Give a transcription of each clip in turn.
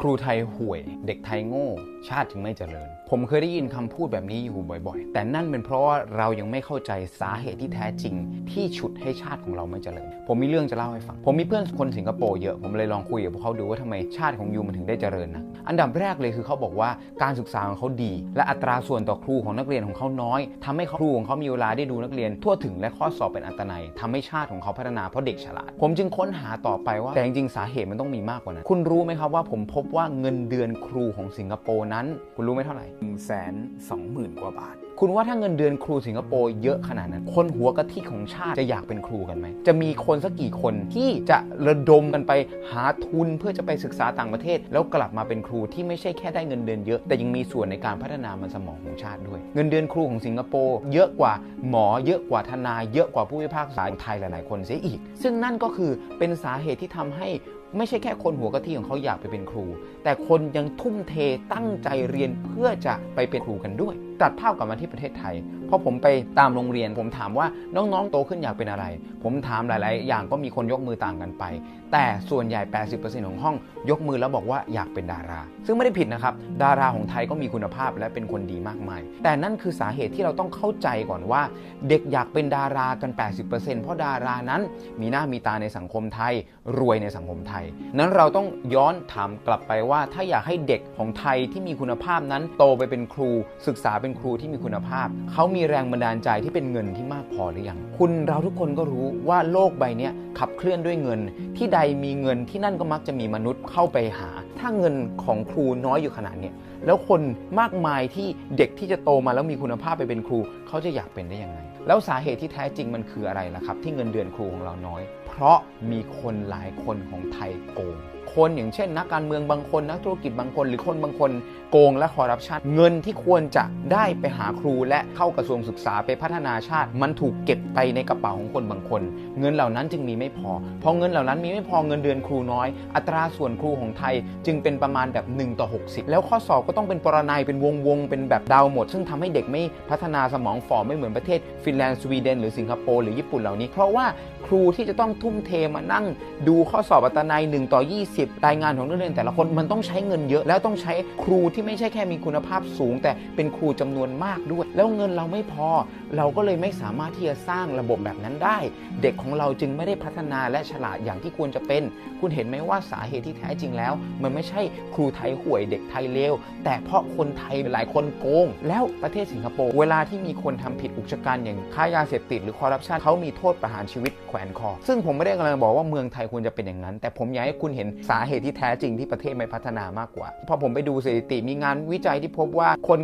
ครูไทยห่วย เด็กไทยโง่ ชาติจึงไม่เจริญ ผมเคยได้ยินคำพูดแบบนี้อยู่บ่อยๆ แต่นั่นเป็นเพราะว่าเรายังไม่เข้าใจสาเหตุที่แท้จริง ที่ฉุดให้ชาติของเราไม่เจริญ ผมมีเรื่องจะเล่าให้ฟัง ผมมีเพื่อนคนสิงคโปร์เยอะ ผมเลยลองคุยกับพวกเขาดูว่าทำไมชาติของยูมันถึงได้เจริญนะ อันดับแรกเลยคือเขาบอกว่าการศึกษาของเขาดี และอัตราส่วนต่อครูของนักเรียนของเขาน้อยทำให้ครูของเขามีเวลาได้ดูนักเรียน ทั่วถึงและข้อสอบเป็นอัตนัยทำให้ชาติของเขาพัฒนาเพราะเด็กฉลาด ผมจึงค้นหาต่อไปว่าแต่จริงๆสาเหตุมันต้องมีมากกว่านั้น คุณรู้ไหมครับว่าผมพบว่าเงินเดือนครูของสิงคโปร์นั้น คุณรู้ไหมเท่าไหร่1นึ่งแสนสองหมื่นกว่าบาท คุณว่าถ้าเงินเดือนครูสิงคโปร์เยอะขนาดนั้น คนหัวกะทิของชาติจะอยากเป็นครูกันไหม จะมีคนสักกี่คนที่จะระดมกันไปหาทุนเพื่อจะไปศึกษาต่างประเทศ แล้วกลับมาเป็นครูที่ไม่ใช่แค่ได้เงินเดือนเยอะ แต่ยังมีส่วนในการพัฒนามันสมองของชาติด้วย เงินเดือนครูของสิงคโปร์เยอะกว่าหมอเยอะกว่าทนายเยอะกว่าผู้พิพากษาไทยหลาย ๆ คนเสียอีก ซึ่งนั่นก็คือเป็นสาเหตุที่ทำให้ ไม่ใช่แค่คนหัวกะทิของเขาอยากไปเป็นครู แต่คนยังทุ่มเทตั้งใจเรียนเพื่อจะไปเป็นครูกันด้วย ตัดภาพกลับมาที่ประเทศไทย พอผมไปตามโรงเรียน ผมถามว่าน้องๆโตขึ้นอยากเป็นอะไร ผมถามหลาย ๆ อย่างก็มีคนยกมือต่างกันไป แต่ส่วนใหญ่ 80%ของห้องยกมือแล้วบอกว่าอยากเป็นดารา ซึ่งไม่ได้ผิดนะครับ ดาราของไทยก็มีคุณภาพและเป็นคนดีมากมาย แต่นั่นคือสาเหตุที่เราต้องเข้าใจก่อนว่า เด็กอยากเป็นดารากัน 80%เพราะดารานั้นมีหน้ามีตาในสังคมไทย รวยในสังคมไทย นั้นเราต้องย้อนถามกลับไปว่า ถ้าอยากให้เด็กของไทยที่มีคุณภาพนั้นโตไปเป็นครู ศึกษาเป็นครูที่มีคุณภาพเขามีีแรงบันดาลใจที่เป็นเงินที่มากพอหรือยัง คุณเราทุกคนก็รู้ว่าโลกใบนี้ขับเคลื่อนด้วยเงิน ที่ใดมีเงินที่นั่นก็มักจะมีมนุษย์เข้าไปหา ถ้าเงินของครูน้อยอยู่ขนาดนี้แล้วคนมากมายที่เด็กที่จะโตมาแล้วมีคุณภาพไปเป็นครู เขาจะอยากเป็นได้ยังไง แล้วสาเหตุที่แท้จริงมันคืออะไรล่ะครับ ที่เงินเดือนครูของเราน้อย เพราะมีคนหลายคนของไทยโกง คนอย่างเช่น นักการเมืองบางคนนักธุรกิจบางคน หรือคนบางคนโกงและคอร์รัปชันเงินที่ควรจะได้ไปหาครูและเข้ากระทรวงศึกษาไปพัฒนาชาติ มันถูกเก็บไปในกระเป๋าของคนบางคน เงินเหล่านั้นจึงมีไม่พอพอเงินเหล่านั้นมีไม่พอเงินเดือนครูน้อย อัตราส่วนครูของไทยจึงเป็นประมาณแบบ1ต่อ60 แล้วข้อสอบก็ต้องเป็นปรนัยเป็นวงวงๆเป็นแบบดาวหมด ซึ่งทำให้เด็กไม่พัฒนาสมองฝ่อไม่เหมือนประเทศฟินแลนด์สวีเดนหรือสิงคโปร์หรือญี่ปุ่นเหล่านี้ เพราะว่าครูที่จะต้องทุ่มเทมานั่ง ดูข้อสอบอัตนัย1ต่อ20รายงานของนักเรียนแต่ละคนมันต้องใช้เงินเยอะ แล้วต้องใช้ครูที่ไม่ใช่แค่มีคุณภาพสูง แต่เป็นครูจำนวนมากด้วย แล้วเงินเราไม่พอ เราก็เลยไม่สามารถที่จะสร้างระบบแบบนั้นได้ เด็กของเราจึงไม่ได้พัฒนาและฉลาดอย่างที่ควรจะเป็น คุณเห็นไหมว่าสาเหตุที่แท้จริงแล้ว มันไม่ใช่ครูไทยห่วยเด็กไทยเลวแต่เพราะคนไทยหลายคนโกง แล้วประเทศสิงคโปร์เวลาที่มีคนทำผิดอุกชะกันอย่างค้ายาเสพติดหรือคอร์รัปชันเขามีโทษประหารชีวิตแขวนคอ ซึ่งผมไม่ได้กำลังบอกว่าเมืองไทยควรจะเป็นอย่างนั้น แต่ผมอยากให้คุณเห็นสาาเหตุที่แท้จริงที่ประเทศไม่พัฒนามากกว่า พอผมไปดูสถิติมีงานวิจัยที่พบว่าคน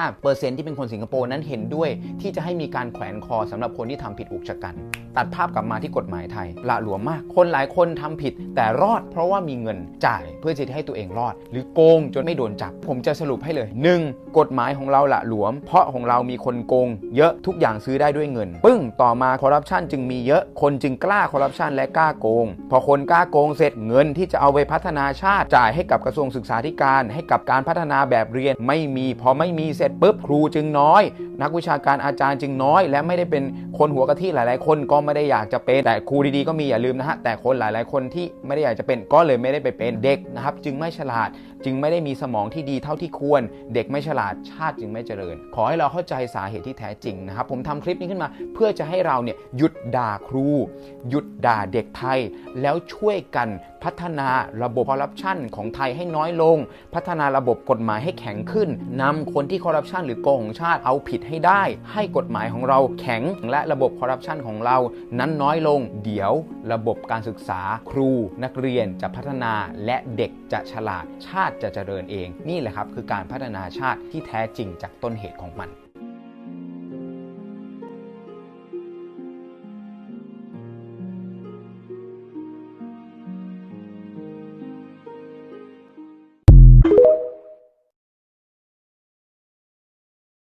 95%ที่เป็นคนสิงคโปร์นั้นเห็นด้วย ที่จะให้มีการแขวนคอสำหรับคนที่ทำผิดอุกชะกัน ตัดภาพกลับมาที่กฎหมายไทยละหลวมมาก คนหลายคนทำผิด แต่รอดเพราะว่ามีเงินจ่ายเพื่อจะให้ตัวเองรอด หรือโกงจนไม่โดนจับ ผมจะสรุปให้เลย 1. กฎหมายของเราละหลวม เพราะของเรามีคนโกง เยอะทุกอย่างซื้อได้ด้วยเงิน ปึ้งต่อมาคอร์รัปชันจึงมีเยอะคนจึงกล้าคอร์รัปชันและกล้าโกง พอคนกล้าโกงเสร็จเงินที่จะเอาไปพัฒนาชาติจ่ายให้กับกระทรวงศึกษาธิการ ให้กับการพัฒนาแบบเรียนไม่มีพอไม่มีเสร็จปุ๊บครูจึงน้อย นักวิชาการอาจารย์จึงน้อย และไม่ได้เป็นคนหัวกะทิหลาย ๆ คนก็ไม่ได้อยากจะเป็นแต่ครูดีๆก็มีอย่าลืมนะฮะแต่คนหลาย ๆ คนที่ไม่ได้อยากจะเป็นก็เลยไม่ได้ไปเป็นเด็กนะครับจึงไม่ฉลาด จึงไม่ได้มีสมองที่ดีเท่าที่ควร เด็กไม่ฉลาดชาติจึงไม่เจริญ ขอให้เราเข้าใจสาเหตุที่แท้จริงนะครับผมทำคลิปนี้ขึ้นมา เพื่อจะให้เราเนี่ยหยุดด่าครู หยุดด่าเด็กไทย แล้วช่วยกันพัฒนาระบบคอร์รัปชันของไทยให้น้อยลง พัฒนาระบบกฎหมายให้แข็งขึ้นนำคนที่คอร์รัปชันหรือโกงของชาติเอาผิดให้ได้ ให้กฎหมายของเราแข็งและระบบคอร์รัปชันของเรานั้นน้อยลง เดี๋ยวระบบการศึกษาครูนักเรียนจะพัฒนาและเด็กจะฉลาดชาติจะเจริญเอง นี่แหละครับคือการพัฒนาชาติที่แท้จริงจากต้นเหตุของมัน